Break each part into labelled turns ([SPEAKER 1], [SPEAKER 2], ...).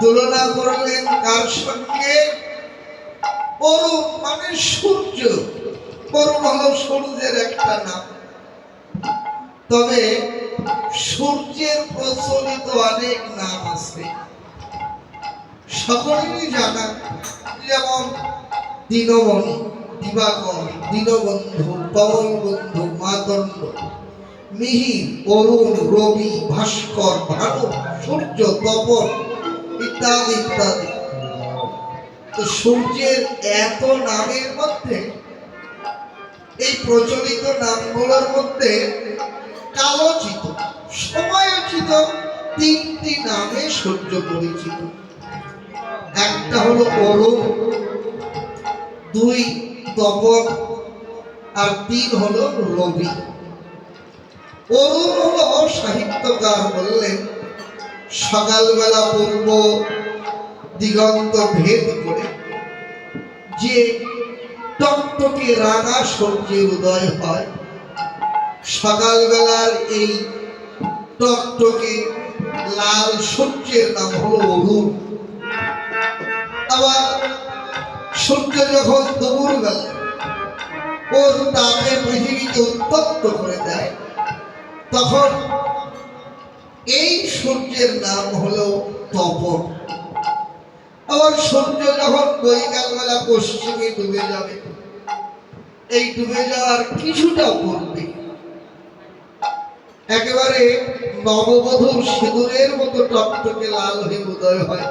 [SPEAKER 1] তুলনা করলেন কার সঙ্গে? মানে সূর্য। অরুণ হলো সূর্যের একটা নাম। তবে সূর্যের প্রচলিত অনেক নাম আছে। সকলেরই জানা, যেমন দীনমণি দিবাকর, দীনবন্ধু পবন বন্ধু মাদণ্ড মিহির, অরুণ, রবি, ভাস্কর, ভানু, সূর্য, তপন ইত্যাদি ইত্যাদি। তো সূর্যের এত নামের মধ্যে, এই প্রচলিত নামগুলোর মধ্যে কালোচিত সময়োচিত তিনটি নামে সূর্য পরিচিত। একটা হলো অরুণ দুই তপন আর তিন হলো রবি। অরুণ হলো সাহিত্যকার বললেন সকালবেলা পূর্ব দিগন্ত ভেদ করে যে টকটকে রাঙা সূর্যের উদয় হয়, সকালবেলার এই টকটকে লাল সূর্যের নাম হলো অরুণ। আবার সূর্য যখন দুপুর বেলা ওর তাপে পৃথিবীকে উত্তপ্ত করে দেয়, তখন এই সূর্যের নাম হলো তপন। আবার সূর্য যখন বৈকাল বেলা পশ্চিমে ডুবে যাবে। এই ডুবে যাওয়ার কিছুটা পূর্বে। একেবারে নববধূর সিঁদুরের মতো টকটকে লাল হয়ে উদয় হয়।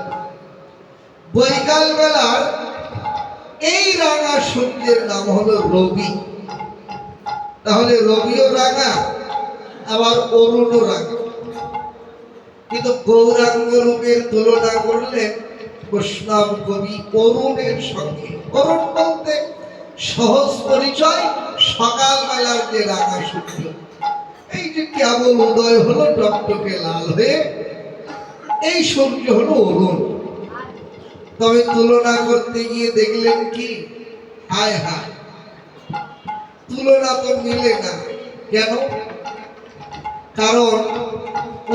[SPEAKER 1] বৈকাল বেলার এই রাঙা সূর্যের নাম হলো রবি। তাহলে রবিও রাঙা, আবার অরুণও রাঙা। কিন্তু গৌরাঙ্গ রূপের তুলনা করলেন বৈষ্ণব কবি অরুণের সঙ্গে। অরুণ বলতে সহজ পরিচয়, সকালবেলার যে রাঙা সূর্য। এই যে কেবল উদয় হলো টকটকে লাল হয়ে, এই সূর্য হলো অরুণ। তবে তুলনা করতে গিয়ে দেখলেন কি? হায় হায়, তুলনা তো মিলে না। কেন? কারণ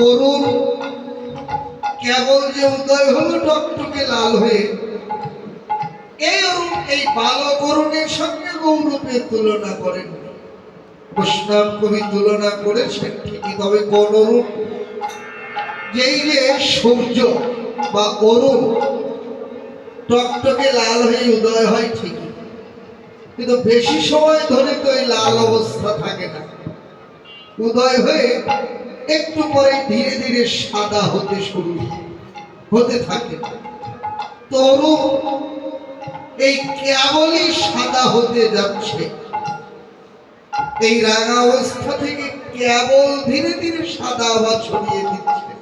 [SPEAKER 1] অরুণ কেবল যে উদয় হলো টকটকে লাল হয়ে। এই এই বালক অরুণের সঙ্গে গৌরবের তুলনা করেন বৈষ্ণব কবি তুলনা করেছেন ঠিকই, তবে কোন অরুণ যেই যে সূর্য বা অরুণ টকটকে লাল হয়ে উদয় হয় ঠিকই। কিন্তু বেশি সময় ধরে তো এই লাল অবস্থা থাকে না। উদয় হয়ে একটু পরে ধীরে ধীরে সাদা হতে শুরু হতে থাকে। তরু, এই কেবলই সাদা হতে যাচ্ছে। এই রাঙা অবস্থা থেকে কেবল ধীরে ধীরে সাদা হওয়া ছড়িয়ে দিচ্ছে।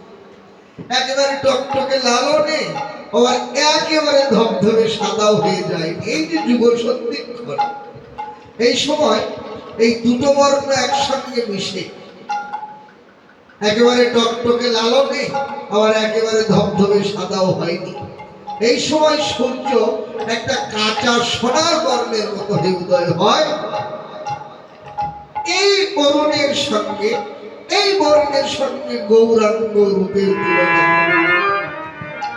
[SPEAKER 1] একেবারে টকটকে লালও নেই আবার একেবারে ধবধবে সাদাও হয়ে যায়। এই যে যুগ সন্ধিক্ষণ এই সময় এই দুটো বর্ণ একসঙ্গে মিশে। একেবারে টকটকে লালও নেই আবার একেবারে ধবধবে সাদাও হয়নি। এই সময় সূর্য একটা কাঁচা সোনার বর্ণের মতো উদয় হয়। এই বরণের সঙ্গে, এই বর্ণের সঙ্গে গৌরাঙ্গ রূপের তুলনা।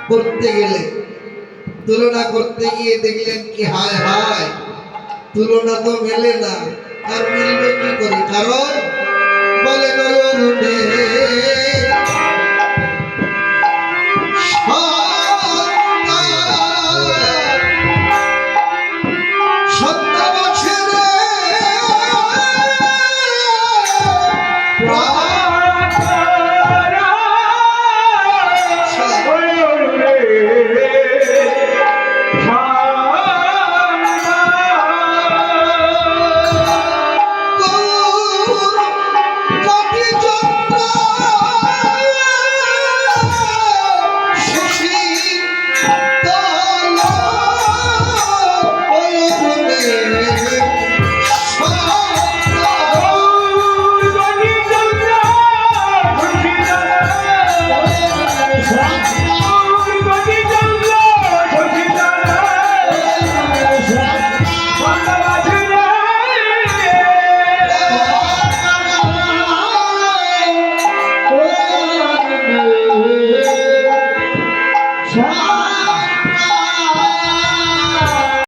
[SPEAKER 1] করতে গেলে, তুলনা করতে গিয়ে দেখলেন কি, হায় হায়, তুলনা তো মেলে না, আর মিলবে কি করে? কারণ বলে গরুণে সন্ধ্যা